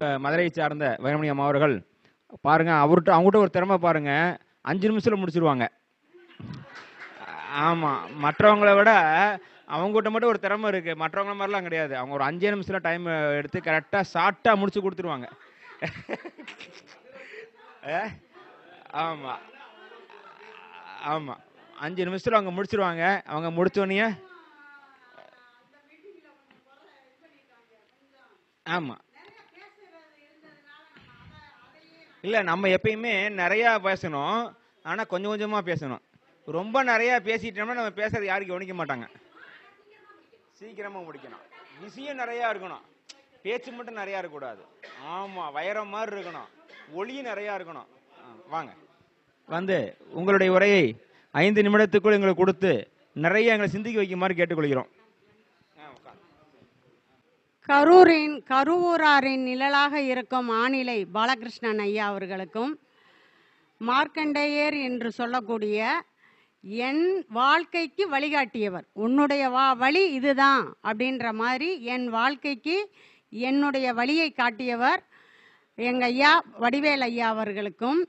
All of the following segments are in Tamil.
மதுரையை சார்ந்த வைரமணி அம்மா அவர்கள் பாருங்க அவர்கிட்ட அவங்ககிட்ட ஒரு திறமை பாருங்க. அஞ்சு நிமிஷத்தில் முடிச்சிருவாங்க. ஆமாம் மற்றவங்கள விட அவங்ககிட்ட மட்டும் ஒரு திறமை இருக்கு. மற்றவங்கள மாதிரிலாம் கிடையாது. அவங்க ஒரு அஞ்சே நிமிஷத்தில் டைம் எடுத்து கரெக்டாக ஷார்ட்டாக முடிச்சு கொடுத்துருவாங்க. ஆமாம் ஆமா. ஆமா. அஞ்சு நிமிஷத்துல அவங்க முடிச்சிருவாங்க. அவங்க முடிச்சோடனே ஆமா. இல்லை நம்ம எப்பயுமே நிறையா பேசணும். ஆனால் கொஞ்சம் கொஞ்சமாக பேசணும். ரொம்ப நிறையா பேசிட்டோம்னா நம்ம பேசுறது யாரும் கவனிக்க மாட்டாங்க. சீக்கிரமாக முடிக்கணும். விஷயம் நிறையா இருக்கணும். பேச்சு மட்டும் நிறையா இருக்கக்கூடாது. ஆமாம் வைரம் மாதிரி இருக்கணும். ஒளியும் நிறையா இருக்கணும். ஆ, வாங்க. வந்து உங்களுடைய உரையை ஐந்து நிமிடத்துக்குள் எங்களுக்கு கொடுத்து நிறைய எங்களை சிந்திக்க வைக்குமாறு கேட்டுக்கொள்கிறோம். கரூரின் கருவூராரின் நிழலாக இருக்கும் ஆணிலை பாலகிருஷ்ணன் ஐயா அவர்களுக்கும் மார்க்கண்டேயர் என்று சொல்லக்கூடிய என் வாழ்க்கைக்கு வழிகாட்டியவர். உன்னுடைய வா வழி இதுதான் அப்படின்ற மாதிரி என் வாழ்க்கைக்கு என்னுடைய வழியை காட்டியவர் எங்க ஐயா வடிவேல் ஐயா அவர்களுக்கும்.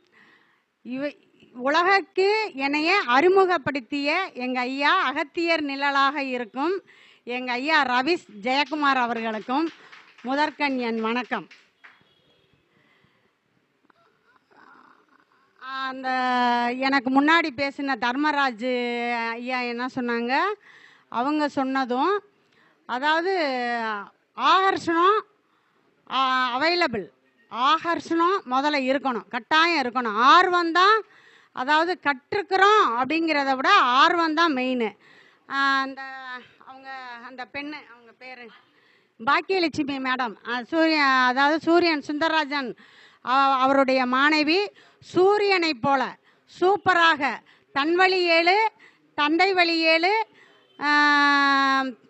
இவ உலகக்கு என்னைய அறிமுகப்படுத்திய எங்கள் ஐயா அகத்தியர் நிழலாக இருக்கும் எங்கள் ஐயா ரவிஷ் ஜெயக்குமார் அவர்களுக்கும் முதற்கண் என் வணக்கம். அந்த எனக்கு முன்னாடி பேசின தர்மராஜ் ஐயா என்ன சொன்னாங்க? அவங்க சொன்னதும் அதாவது ஆகர்ஷணம் அவைலபிள் ஆகர்ஷணம் முதல்ல இருக்கணும் கட்டாயம் இருக்கணும். ஆர்வம் தான் அதாவது கற்றுக்கிறோம் அப்படிங்கிறத விட ஆர்வம் தான் மெயின் அந்த அவங்க அந்த பெண்ணு அவங்க பேர். பாக்கியலட்சுமி மேடம். சூரியன் சூரிய அதாவது சூரியன் சுந்தரராஜன் அவ- அவருடைய மாணவி சூரியனைப் போல சூப்பராக. தன் வழி ஏழு தந்தை வழி ஏழு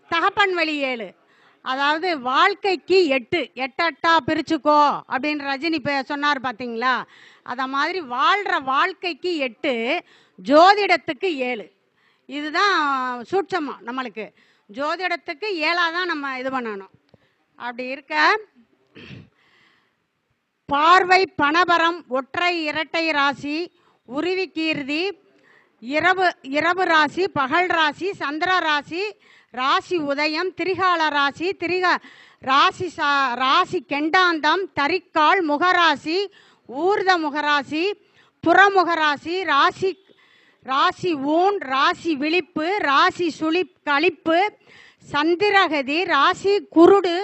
தகப்பன் வழி ஏழு. அதாவது வாழ்க்கைக்கு எட்டு. எட்டட்டா பிரிச்சுக்கோ அப்படின்னு ரஜினி பே சொன்னார் பார்த்தீங்களா அதை மாதிரி வாழ்கிற வாழ்க்கைக்கு எட்டு ஜோதிடத்துக்கு ஏழு. இதுதான் சூட்சமம் நம்மளுக்கு. ஜோதிடத்துக்கு ஏழாக தான் நம்ம இது பண்ணணும். அப்படி இருக்க பார்வை பணபரம் ஒற்றை இரட்டை ராசி உருவி கீர்த்தி இரவு இரவு ராசி பகல் ராசி சந்திர ராசி ராசி உதயம் திரிகால ராசி திரிக ராசி சா ராசி கெண்டாந்தம் தரிக்கால் முகராசி ஊர்த முகராசி புறமுகராசி ராசி ராசி ஊன் ராசி விழிப்பு ராசி சுழி கழிப்பு சந்திரகதி ராசி குருடு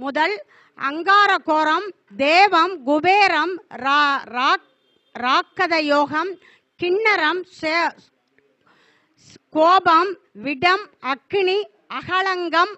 முதல் அங்காரகோரம் தேவம் குபேரம் ரா ராக் ராக்கத யோகம் கிண்ணரம் சே- கோபம் விடம் அக்னி அகலங்கம்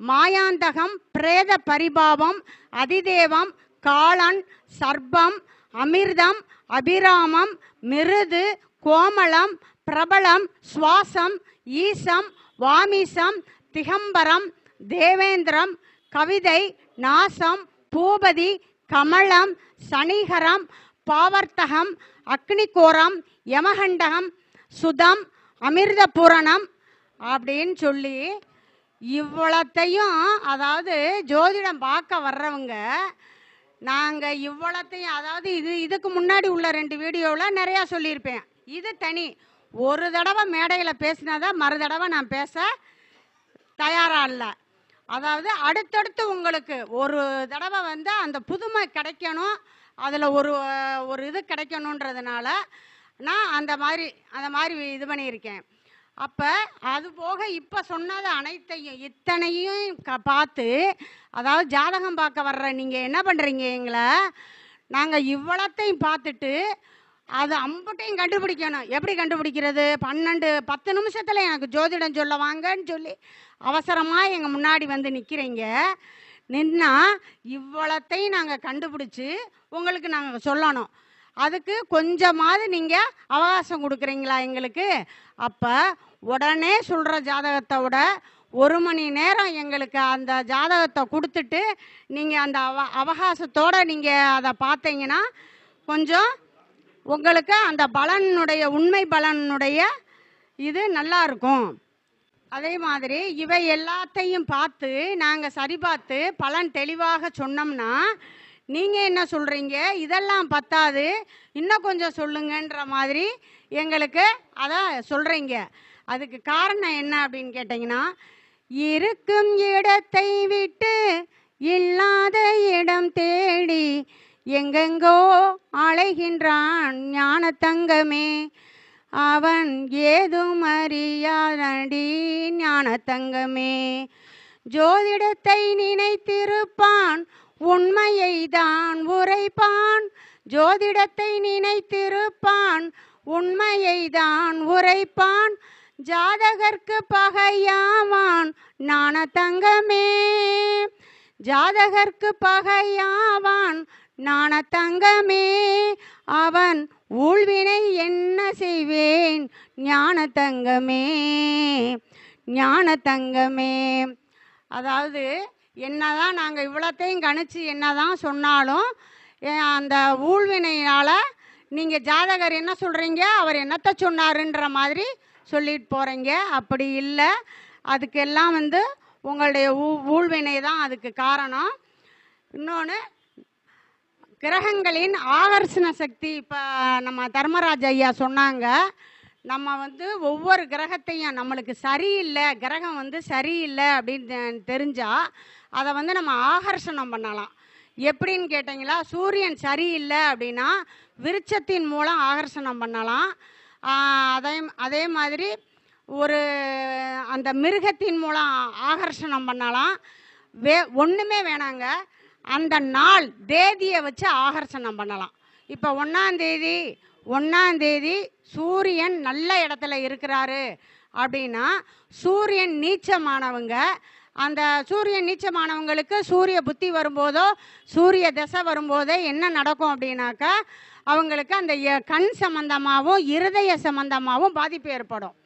மாயாந்தகம் பிரேத பரிபாவம் அதிதேவம் காளன் சர்பம் அமிர்தம் அபிராமம் மிருது கோமளம் பிரபலம் சுவாசம் ஈசம் வாமிசம் திகம்பரம் தேவேந்திரம் கவிதை நாசம் பூபதி கமலம் சனிகரம் பாவர்த்தகம் அக்னிகோரம் யமகண்டகம் சுதம் அமிர்த பூரணம் அப்படின்னு சொல்லி இவ்வளத்தையும் அதாவது ஜோதிடம் பார்க்க வர்றவங்க நாங்கள் இவ்வளத்தையும் அதாவது இது இதுக்கு முன்னாடி உள்ள ரெண்டு வீடியோவில் நிறையா சொல்லியிருப்பேன். இது தனி. ஒரு தடவை மேடையில் பேசினாதான் மறு தடவை நான் பேச தயாராக இல்லை. அதாவது அடுத்தடுத்து உங்களுக்கு ஒரு தடவை வந்து அந்த புதுமை கிடைக்கணும். அதில் ஒரு ஒரு இது கிடைக்கணுன்றதுனால நான் அந்த மாதிரி அந்த மாதிரி இது பண்ணியிருக்கேன். அப்போ அது போக இப்போ சொன்னது அனைத்தையும் இத்தனையும் க பார்த்து அதாவது ஜாதகம் பார்க்க வர்ற நீங்கள் என்ன பண்ணுறீங்க எங்களை? நாங்கள் இவ்வளத்தையும் பார்த்துட்டு அது அம்பட்டையும் கண்டுபிடிக்கணும். எப்படி கண்டுபிடிக்கிறது? பன்னெண்டு பத்து நிமிஷத்தில் எனக்கு ஜோதிடம் சொல்ல வாங்கன்னு சொல்லி அவசரமாக எங்கள் முன்னாடி வந்து நிற்கிறீங்க நின்னா இவ்வளத்தையும் நாங்கள் கண்டுபிடிச்சி உங்களுக்கு நாங்கள் சொல்லணும். அதுக்கு கொஞ்சமாவது நீங்கள் அவகாசம் கொடுக்குறீங்களா எங்களுக்கு? அப்போ உடனே சொல்கிற ஜாதகத்தை விட ஒரு மணி நேரம் எங்களுக்கு அந்த ஜாதகத்தை கொடுத்துட்டு நீங்கள் அந்த அவ அவகாசத்தோடு நீங்கள் அதை பார்த்தீங்கன்னா கொஞ்சம் உங்களுக்கு அந்த பலனுடைய உண்மை பலனுடைய இது நல்லா இருக்கும். அதே மாதிரி இவை எல்லாத்தையும் பார்த்து நாங்கள் சரி பார்த்து பலன் தெளிவாக சொன்னோம்னா நீங்கள் என்ன சொல்கிறீங்க இதெல்லாம் பத்தாது. இன்னும் கொஞ்சம் சொல்லுங்கன்ற மாதிரி எங்களுக்கு அதை சொல்கிறீங்க அதுக்கு காரணம் என்ன அப்படின்னு கேட்டிங்கன்னா இருக்கும் இடத்தை விட்டு இல்லாத இடம் தேடி எங்கெங்கோ அலைகின்றான் ஞான தங்கமே அவன் ஏதும் அறியாதடி ஞான தங்கமே ஜோதிடத்தை நினைத்திருப்பான் உண்மையை தான் உரைப்பான். ஜோதிடத்தை நினைத்திருப்பான் உண்மையை தான் உரைப்பான். ஜாதகர்க்கு பகையாவான் ஞான தங்கமே ஜாதகர்க்கு பகையாவான் நான தங்கமே அவன் ஊழ்வினை என்ன செய்வேன்? ஞான தங்கமே ஞான தங்கமே. அதாவது என்னதான் நாங்கள் இவ்வளோத்தையும் கணிச்சு என்னதான் சொன்னாலும் அந்த ஊழ்வினையால் நீங்கள் ஜாதகர் என்ன சொல்கிறீங்க அவர் என்னத்தை சொன்னாருன்ற மாதிரி சொல்லிட்டு போகிறீங்க அப்படி இல்லை. அதுக்கெல்லாம் வந்து உங்களுடைய ஊ ஊழ்வினை தான் அதுக்கு காரணம். இன்னொன்று கிரகங்களின் ஆகர்ஷண சக்தி. இப்போ நம்ம தர்மராஜ் ஐயா சொன்னாங்க நம்ம வந்து ஒவ்வொரு கிரகத்தையும் நம்மளுக்கு சரியில்லை கிரகம் வந்து சரியில்லை அப்படின்னு தெ- தெரிஞ்சா அதை வந்து நம்ம ஆகர்ஷணம் பண்ணலாம். எப்படின்னு கேட்டிங்களா? சூரியன் சரியில்லை அப்படின்னா விருட்சத்தின் மூலம் ஆகர்ஷணம் பண்ணலாம். அதே அதே மாதிரி ஒரு அந்த மிருகத்தின் மூலம் ஆகர்ஷணம் பண்ணலாம். வே ஒன்றுமே வேணாங்க. அந்த நாள் தேதியை வச்சு ஆகர்ஷணம் பண்ணலாம். இப்போ ஒன்றாந்தேதி ஒன்றாந்தேதி சூரியன் நல்ல இடத்துல இருக்கிறாரு அப்படின்னா சூரியன் நீச்சமானவங்க அந்த சூரியன் நீச்சமானவங்களுக்கு சூரிய புத்தி வரும்போதோ சூரிய தசை வரும்போதோ என்ன நடக்கும் அப்படின்னாக்கா அவங்களுக்கு அந்த எ- கண் சம்பந்தமாகவும் இருதய சம்பந்தமாகவும் பாதிப்பு ஏற்படும்.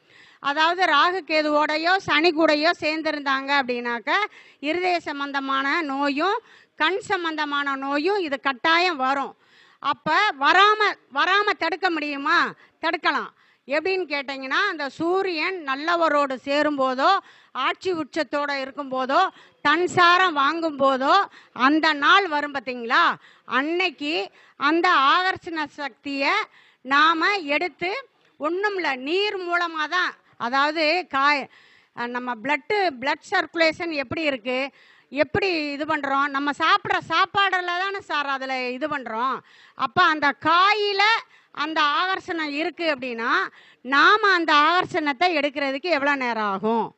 அதாவது ராகு கேதுவோடையோ சனி கூடையோ சேர்ந்துருந்தாங்க அப்படின்னாக்க இருதய சம்பந்தமான நோயும் கண் சம்பந்தமான நோயும் இது கட்டாயம் வரும். அப்போ வராமல் வராமல் தடுக்க முடியுமா? தடுக்கலாம். எப்படின்னு கேட்டிங்கன்னா அந்த சூரியன் நல்லவரோடு சேரும்போதோ ஆட்சி உச்சத்தோடு இருக்கும்போதோ தன்சாரம் வாங்கும் வாங்கும்போதோ அந்த நாள் வரும் பார்த்தீங்களா? அன்னைக்கு அந்த ஆகர்ஷண சக்தியை நாம் எடுத்து ஒன்றும் இல்லை நீர் மூலமாக தான் அதாவது காய் நம்ம பிளட்டு பிளட் சர்க்குலேஷன் எப்படி இருக்குது எப்படி இது பண்ணுறோம் நம்ம சாப்பிட்ற சாப்பாடில் தானே சார் அதில் இது பண்ணுறோம் அப்போ அந்த காயில் அந்த ஆகர்ஷணம் இருக்குது அப்படின்னா நாம் அந்த ஆகர்ஷணத்தை எடுக்கிறதுக்கு எவ்வளோ நேரம் ஆகும்?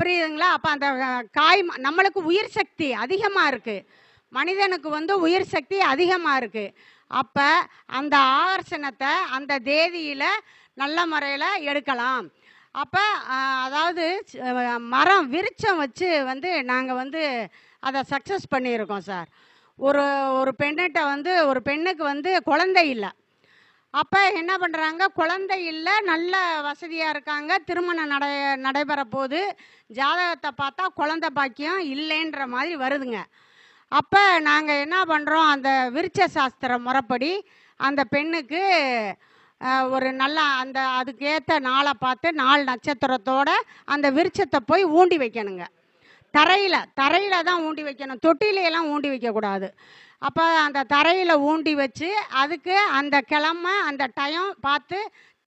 புரியுதுங்களா? அப்போ அந்த காய் ம- நம்மளுக்கு உயிர் சக்தி அதிகமாக இருக்குது மனிதனுக்கு வந்து உயிர் சக்தி அதிகமாக இருக்குது அப்போ அந்த ஆகர்ஷணத்தை அந்த தேதியில் நல்ல முறையில் எடுக்கலாம். அப்போ அதாவது மரம் விருட்சம் வச்சு வந்து நாங்கள் வந்து அதை சக்ஸஸ் பண்ணியிருக்கோம் சார். ஒரு ஒரு பெண்ணிட்ட வந்து ஒரு பெண்ணுக்கு வந்து குழந்தை இல்லை. அப்போ என்ன பண்ணுறாங்க குழந்தை இல்லை நல்ல வசதியாக இருக்காங்க. திருமணம் நடை நடைபெற போது ஜாதகத்தை பார்த்தா குழந்தை பாக்கியம் இல்லைன்ற மாதிரி வருதுங்க. அப்போ நாங்கள் என்ன பண்ணுறோம் அந்த விருட்ச சாஸ்திர முறைப்படி அந்த பெண்ணுக்கு ஒரு நல்ல அந்த அதுக்கேற்ற நாளை பார்த்து நாள் நட்சத்திரத்தோட அந்த விருட்சத்தை போய் ஊண்டி வைக்கணுங்க. தரையில் தரையில் தான் ஊண்டி வைக்கணும். தொட்டிலையெல்லாம் ஊண்டி வைக்கக்கூடாது. அப்போ அந்த தரையில் ஊண்டி வச்சு அதுக்கு அந்த கிழமை அந்த டயம் பார்த்து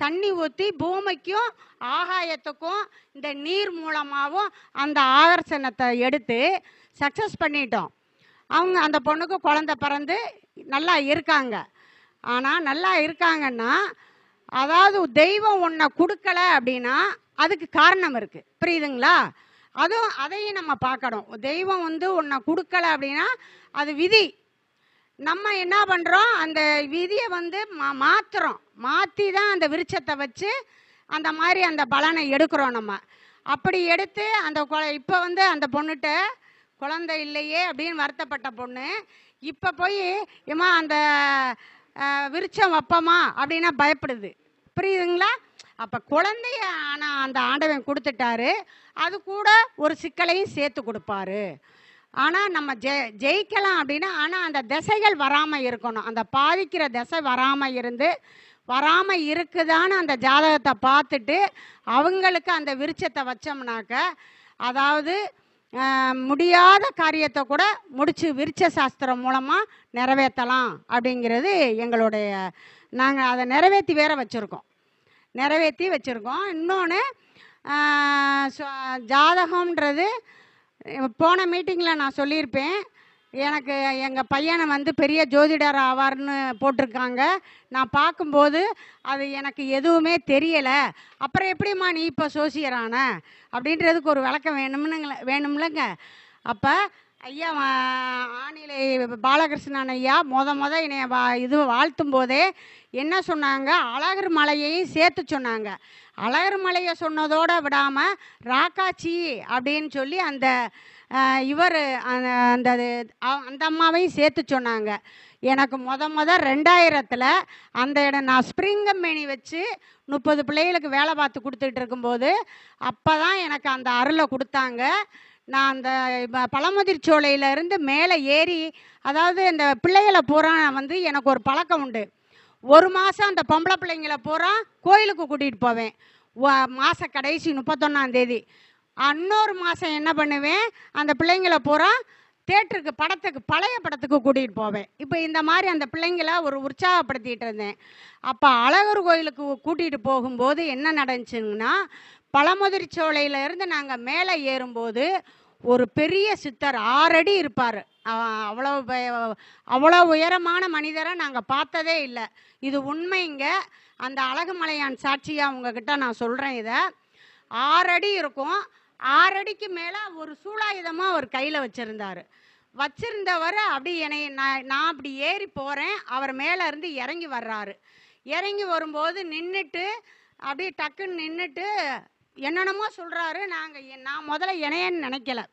தண்ணி ஊற்றி பூமிக்கும் ஆகாயத்துக்கும் இந்த நீர் மூலமாகவும் அந்த ஆகர்ஷணத்தை எடுத்து சக்ஸஸ் பண்ணிட்டோம். அவங்க அந்த பொண்ணுக்கு குழந்த பிறந்து நல்லா இருக்காங்க. ஆனால் நல்லா இருக்காங்கன்னா அதாவது தெய்வம் ஒன்றை கொடுக்கல அப்படின்னா அதுக்கு காரணம் இருக்குது புரியுதுங்களா? அதுவும் அதையும் நம்ம பார்க்கணும். தெய்வம் வந்து ஒன்றை கொடுக்கல அப்படின்னா அது விதி. நம்ம என்ன பண்ணுறோம் அந்த விதியை வந்து மா மாற்றுறோம் மாற்றி தான் அந்த விருட்சத்தை வச்சு அந்த மாதிரி அந்த பலனை எடுக்கிறோம் நம்ம. அப்படி எடுத்து அந்த இப்போ வந்து அந்த பொண்ணுகிட்ட குழந்தை இல்லையே அப்படின்னு வருத்தப்பட்ட பொண்ணு இப்போ போய் ஏம்மா அந்த விருச்சம் வைப்போமா அப்படின்னா பயப்படுது. புரியுதுங்களா? அப்போ குழந்தைய ஆனால் அந்த ஆண்டவன் கொடுத்துட்டாரு. அது கூட ஒரு சிக்கலையும் சேர்த்து கொடுப்பாரு. ஆனால் நம்ம ஜெ ஜெயிக்கலாம் அப்படின்னா ஆனால் அந்த திசைகள் வராமல் இருக்கணும். அந்த பாதிக்கிற திசை வராமல் இருந்து வராமல் இருக்குதான்னு அந்த ஜாதகத்தை பார்த்துட்டு அவங்களுக்கு அந்த விருச்சத்தை வச்சோம்னாக்க அதாவது முடியாத காரியத்தை கூட முடித்து விருச்ச சாஸ்திரம் மூலமாக நிறைவேற்றலாம் அப்படிங்கிறது எங்களுடைய நாங்கள் அதை நிறைவேற்றி வேற வச்சுருக்கோம். நிறைவேற்றி வச்சுருக்கோம். இன்னொன்று ஜாதகம்ன்றது போன மீட்டிங்கில் நான் சொல்லியிருப்பேன். எனக்கு எங்கள் பையனை வந்து பெரிய ஜோதிடர் ஆவார்னு போட்டிருக்காங்க. நான் பார்க்கும்போது அது எனக்கு எதுவுமே தெரியலை. அப்புறம் எப்படிம்மா நீ இப்போ சோசியரான? அப்படின்றதுக்கு ஒரு விளக்கம் வேணும்னுங்கள வேணும்லங்க. அப்போ ஐயா ஆணிலை பாலகிருஷ்ணன் ஐயா மொத மொத என்னை வா இது வாழ்த்தும் போதே என்ன சொன்னாங்க? அழகர் மலையையும் சேர்த்து சொன்னாங்க. அழகர் மலையை சொன்னதோடு விடாமல் ராக்காச்சி அப்படின்னு சொல்லி அந்த இவர் அந்த அந்த அந்த அம்மாவையும் சேர்த்து சொன்னாங்க. எனக்கு மொத மொதல் ரெண்டாயிரத்தில் அந்த இடம் நான் ஸ்ப்ரிங் கம்பெனி வச்சு முப்பது பிள்ளைகளுக்கு வேலை பார்த்து கொடுத்துட்டு இருக்கும்போது அப்போ தான் எனக்கு அந்த அருளை கொடுத்தாங்க. நான் அந்த பழமுதிர் பழமுதிர்ச்சோலையில மேலே ஏறி அதாவது இந்த பிள்ளைகளை பூரா வந்து எனக்கு ஒரு பழக்கம் உண்டு. ஒரு மாதம் அந்த பொம்பளை பிள்ளைங்களை பூரா கோயிலுக்கு கூட்டிகிட்டு போவேன். மாத கடைசி முப்பத்தொன்னாம் தேதி. இன்னொரு மாதம் என்ன பண்ணுவேன்? அந்த பிள்ளைங்களை பூரா தேட்டருக்கு படத்துக்கு பழைய படத்துக்கு கூட்டிகிட்டு போவேன். இப்போ இந்த மாதிரி அந்த பிள்ளைங்களை ஒரு உற்சாகப்படுத்திட்டு இருந்தேன். அப்போ அழகர் கோயிலுக்கு கூட்டிகிட்டு போகும்போது என்ன நடந்துச்சுங்கன்னா பழமுதிர்ச்சோலையில இருந்து நாங்கள் மேலே ஏறும்போது ஒரு பெரிய சித்தர் ஆறடி இருப்பார். அவ்வளோ அவ்வளோ உயரமான மனிதரை நாங்கள் பார்த்ததே இல்லை. இது உண்மைங்க. அந்த அழகுமலையான் சாட்சியாக உங்ககிட்ட நான் சொல்கிறேன் இதை. ஆறடி இருக்கும். ஆறடிக்கு மேலே ஒரு சூலாயுதமாக அவர் கையில் வச்சுருந்தார். வச்சிருந்தவர் அப்படி என்னை நான் நான் அப்படி ஏறி போகிறேன் அவர் மேலே இருந்து இறங்கி வர்றாரு. இறங்கி வரும்போது நின்றுட்டு அப்படியே டக்குன்னு நின்றுட்டு என்னென்னமோ சொல்கிறாரு நாங்கள் நான் முதல்ல இணையன்னு நினைக்கல.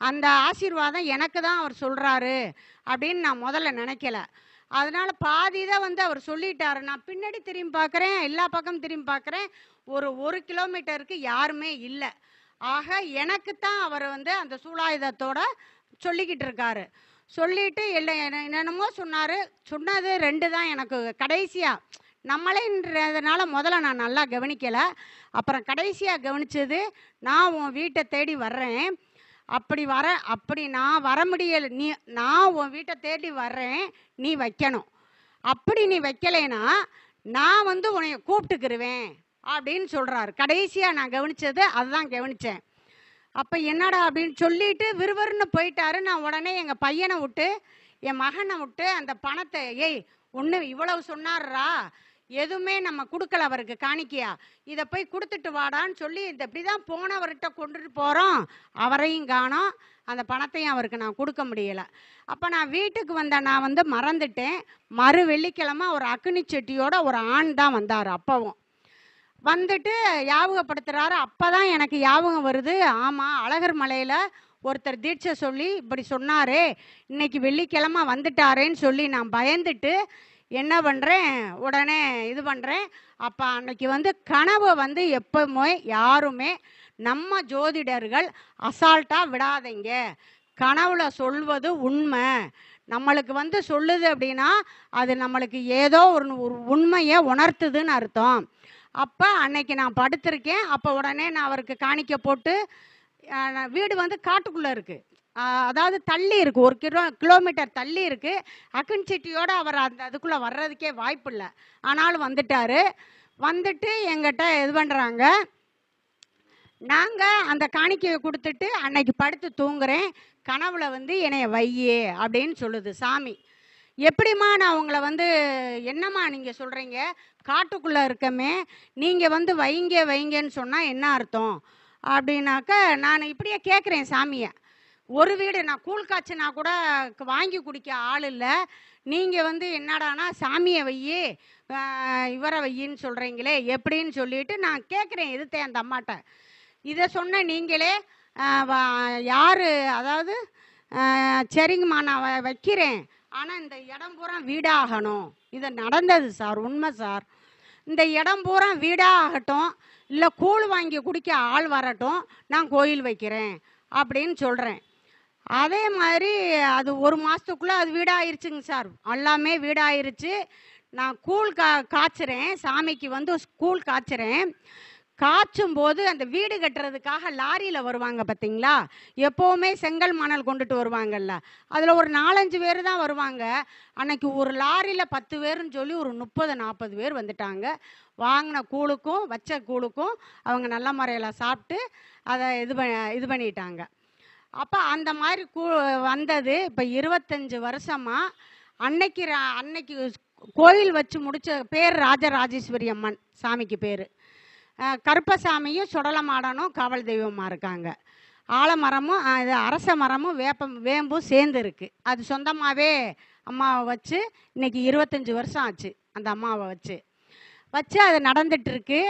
அந்த ஆசீர்வாதம் எனக்கு தான் அவர் சொல்கிறாரு அப்படின்னு நான் முதல்ல நினைக்கல. அதனால் பாதி இதை வந்து அவர் சொல்லிட்டாரு. நான் பின்னாடி திரும்பி பார்க்குறேன் எல்லா பக்கம் திரும்பி பார்க்குறேன். ஒரு ஒரு கிலோமீட்டருக்கு யாருமே இல்லை. ஆக எனக்கு தான் அவர் வந்து அந்த சூலாயுதத்தோட சொல்லிக்கிட்டு இருக்காரு சொல்லிட்டு இல்லை என்ன- என்னென்னமோ சொன்னார். சொன்னது ரெண்டு தான் எனக்கு கடைசியாக நம்மளேன்றதுனால முதல்ல நான் நல்லா கவனிக்கலை. அப்புறம் கடைசியாக கவனிச்சது நான் உன் வீட்டை தேடி வர்றேன். அப்படி வர அப்படி நான் வர முடியல. நீ நான் உன் வீட்டை தேடி வர்றேன். நீ வைக்கணும். அப்படி நீ வைக்கலைன்னா நான் வந்து உன்னைய கூப்பிட்டுக்கிருவேன். அப்படின்னு சொல்கிறாரு கடைசியாக நான் கவனிச்சது அதுதான் கவனித்தேன் அப்போ என்னடா அப்படின்னு சொல்லிட்டு விறுவிறுன்னு போயிட்டாரு. நான் உடனே எங்கள் பையனை விட்டு என் மகனை விட்டு அந்த பணத்தை ஏய் ஒன்று இவ்வளவு சொன்னார்ரா எதுவுமே நம்ம கொடுக்கல அவருக்கு காணிக்கையா. இதை போய் கொடுத்துட்டு வாடான்னு சொல்லி இந்த இப்படி தான் போனவர்கிட்ட கொண்டுட்டு போகிறோம் அவரையும் காணோம். அந்த பணத்தையும் அவருக்கு நான் கொடுக்க முடியலை. அப்போ நான் வீட்டுக்கு வந்த நான் வந்து மறந்துட்டேன். மறு வெள்ளிக்கிழமை ஒரு அக்னி செட்டியோட ஒரு ஆண் தான் வந்தார் அப்பவும். வந்துட்டு அப்போ தான் எனக்கு ஞாபகம் வருது. ஆமா அழகர் மலையில ஒருத்தர் தீட்சை சொல்லி இப்படி சொன்னாரே. இன்னைக்கு வெள்ளிக்கிழமை வந்துட்டாரேன்னு சொல்லி நான் பயந்துட்டு என்ன பண்ணுறேன் உடனே இது பண்ணுறேன் அப்போ அன்னைக்கு வந்து கனவு வந்து எப்பவுமே யாருமே நம்ம ஜோதிடர்கள் அசால்ட்டாக விடாதீங்க. கனவுல சொல்வது உண்மை. நம்மளுக்கு வந்து சொல்லுது அப்படின்னா அது நம்மளுக்கு ஏதோ ஒரு ஒரு உண்மையை உணர்த்துதுன்னு அர்த்தம். அப்போ அன்னைக்கு நான் படுத்திருக்கேன். அப்போ உடனே நான் அவருக்கு காணிக்க போட்டு வீடு வந்து காட்டுக்குள்ளே இருக்குது அதாவது தள்ளி இருக்குது ஒரு கிலோ கிலோமீட்டர் தள்ளி இருக்குது அக்கன்சிட்டியோட அவர் அந்த அதுக்குள்ளே வர்றதுக்கே வாய்ப்பு இல்லை. ஆனாலும் வந்துட்டார். வந்துட்டு எங்கிட்ட இது பண்ணுறாங்க நாங்கள் அந்த காணிக்கையை கொடுத்துட்டு அன்னைக்கு படுத்து தூங்குறேன். கனவுல வந்து என்னைய வையே அப்படின்னு சொல்லுது சாமி. எப்படிம்மா நான் உங்களை வந்து என்னம்மா நீங்கள் சொல்கிறீங்க காட்டுக்குள்ளே இருக்கமே நீங்கள் வந்து வைங்க வைங்கன்னு சொன்னால் என்ன அர்த்தம்? அப்படின்னாக்க நான் இப்படியே கேட்குறேன் சாமியை. ஒரு வீடு நான் கூழ் காய்ச்சினா கூட வாங்கி குடிக்க ஆள் இல்லை. நீங்கள் வந்து என்னடானா சாமியை வையி இவரை வையின்னு சொல்கிறீங்களே எப்படின்னு சொல்லிட்டு நான் கேட்குறேன் எதுத்தே அந்த அம்மாட்ட இதை சொன்ன நீங்களே யார் அதாவது சரிங்கம்மா நான் வ- வைக்கிறேன். ஆனால் இந்த இடம் பூரா வீடாகணும். இது நடந்தது சார் உண்மை சார். இந்த இடம் பூரா வீடாகட்டும் இல்லை கூழ் வாங்கி குடிக்க ஆள் வரட்டும் நான் கோயில் வைக்கிறேன் அப்படின்னு சொல்கிறேன் அதே மாதிரி அது ஒரு மாதத்துக்குள்ளே அது வீடாயிருச்சுங்க சார். எல்லாமே வீடாயிருச்சு. நான் கூழ் கா காய்ச்சுறேன். சாமிக்கு வந்து கூழ் காய்ச்சுறேன். காய்ச்சும் போது அந்த வீடு கட்டுறதுக்காக லாரியில் வருவாங்க பார்த்தீங்களா எப்போவுமே செங்கல் மணல் கொண்டுட்டு வருவாங்கல்ல. அதில் ஒரு நாலஞ்சு பேர் தான் வருவாங்க. அன்னைக்கு ஒரு லாரியில் பத்து பேருன்னு சொல்லி ஒரு முப்பது நாற்பது பேர் வந்துட்டாங்க. வாங்கின கூழுக்கும் வச்ச கூழுக்கும் அவங்க நல்ல முறையில் சாப்பிட்டு அதை இது ப இது பண்ணிட்டாங்க. அப்போ அந்த மாதிரி கூ வந்தது இப்போ இருபத்தஞ்சி வருஷமாக அன்னைக்கு அன்னைக்கு கோயில் வச்சு முடிச்ச பேர் ராஜராஜேஸ்வரி அம்மன் சாமிக்கு பேர். கருப்பசாமியும் சுடலமாடனும் காவல் தெய்வமாக இருக்காங்க. ஆலமரமும் இது அரச மரமும் வேப்பம் வேம்பும் சேர்ந்து இருக்கு. அது சொந்தமாகவே அம்மாவை வச்சு இன்னைக்கு இருபத்தஞ்சி வருஷம் ஆச்சு அந்த அம்மாவை வச்சு. வச்சு அது நடந்துட்டுருக்கு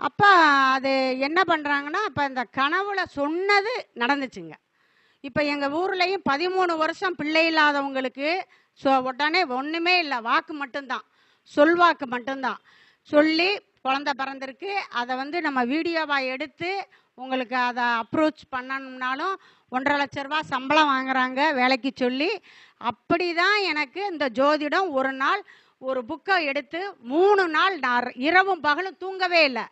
அப்போ அது என்ன பண்ணுறாங்கன்னா இப்போ இந்த கனவுல சொன்னது நடந்துச்சுங்க. இப்போ எங்கள் ஊர்லேயும் பதிமூணு வருஷம் பிள்ளை இல்லாதவங்களுக்கு சொ உடனே ஒன்றுமே இல்லை. வாக்கு மட்டும்தான். சொல்வாக்கு மட்டும்தான். சொல்லி குழந்த பிறந்திருக்கு. அதை வந்து நம்ம வீடியோவாக எடுத்து உங்களுக்கு அதை அப்ரோச் பண்ணணும்னாலும் ஒன்றரை லட்ச ரூபா சம்பளம் வாங்குறாங்க வேலைக்கு சொல்லி. அப்படி தான் எனக்கு இந்த ஜோதிடம் ஒரு நாள் ஒரு புக்கை எடுத்து மூணு நாள் நான் இரவும் பகலும் தூங்கவே இல்லை.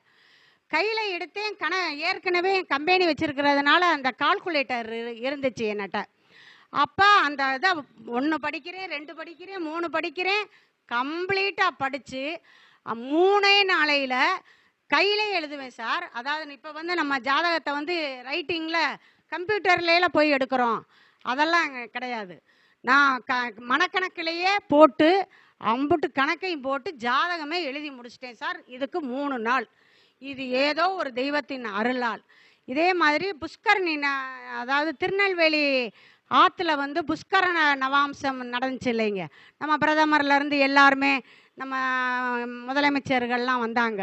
கையில் எடுத்தேன் கண ஏற்கனவே கம்பெனி வச்சுருக்கிறதுனால அந்த கால்குலேட்டர் இருந்துச்சு என்னட்ட அப்போ அந்த இதை ஒன்று படிக்கிறேன் ரெண்டு படிக்கிறேன் மூணு படிக்கிறேன். கம்ப்ளீட்டாக படித்து மூணே நாளையில் கையிலே எழுதுவேன் சார். அதாவது இப்போ வந்து நம்ம ஜாதகத்தை வந்து ரைட்டிங்கில் கம்ப்யூட்டர்லேயே போய் எடுக்கிறோம். அதெல்லாம் கிடையாது. நான் க மனக்கணக்கிலேயே போட்டு அம்புட்டு கணக்கையும் போட்டு ஜாதகமே எழுதி முடிச்சிட்டேன் சார். இதுக்கு மூணு நாள். இது ஏதோ ஒரு தெய்வத்தின் அருளால். இதே மாதிரி புஷ்கரணி ந- அதாவது திருநெல்வேலி ஆற்றுல வந்து புஷ்கரண நவாம்சம் நடந்துச்சு இல்லைங்க. நம்ம பிரதமர்லேருந்து எல்லாருமே நம்ம முதலமைச்சர்கள்லாம் வந்தாங்க.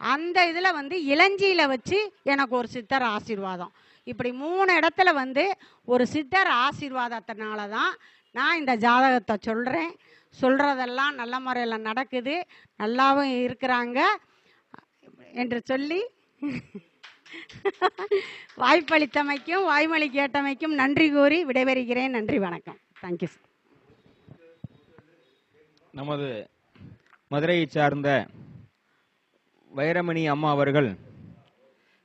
அந்த இதில் வந்து இளஞ்சியில் வச்சு எனக்கு ஒரு சித்தர் ஆசீர்வாதம். இப்படி மூணு இடத்துல வந்து ஒரு சித்தர் ஆசீர்வாதத்தினால தான் நான் இந்த ஜாதகத்தை சொல்கிறேன் சொல்கிறதெல்லாம் நல்ல முறையில் நடக்குது. நல்லாவும் இருக்கிறாங்க. என்று சொல்லி வாய்ப்பளித்தமைக்கும் வாய்மொழி கேட்டமைக்கும் நன்றி கூறி விடைபெறுகிறேன். நன்றி வணக்கம். தேங்க்யூ நமது மதுரையை சார்ந்த வைரமணி அம்மா அவர்கள்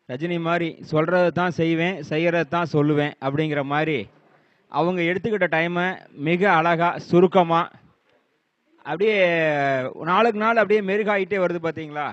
ரஜினி மாதிரி சொல்கிறது தான் செய்வேன் செய்கிறது தான் சொல்லுவேன் அப்படிங்கிற மாதிரி அவங்க எடுத்துக்கிட்ட டைமை மிக அழகாக சுருக்கமாக அப்படியே நாளுக்கு நாள் அப்படியே மெருகாயிட்டே வருது பார்த்தீங்களா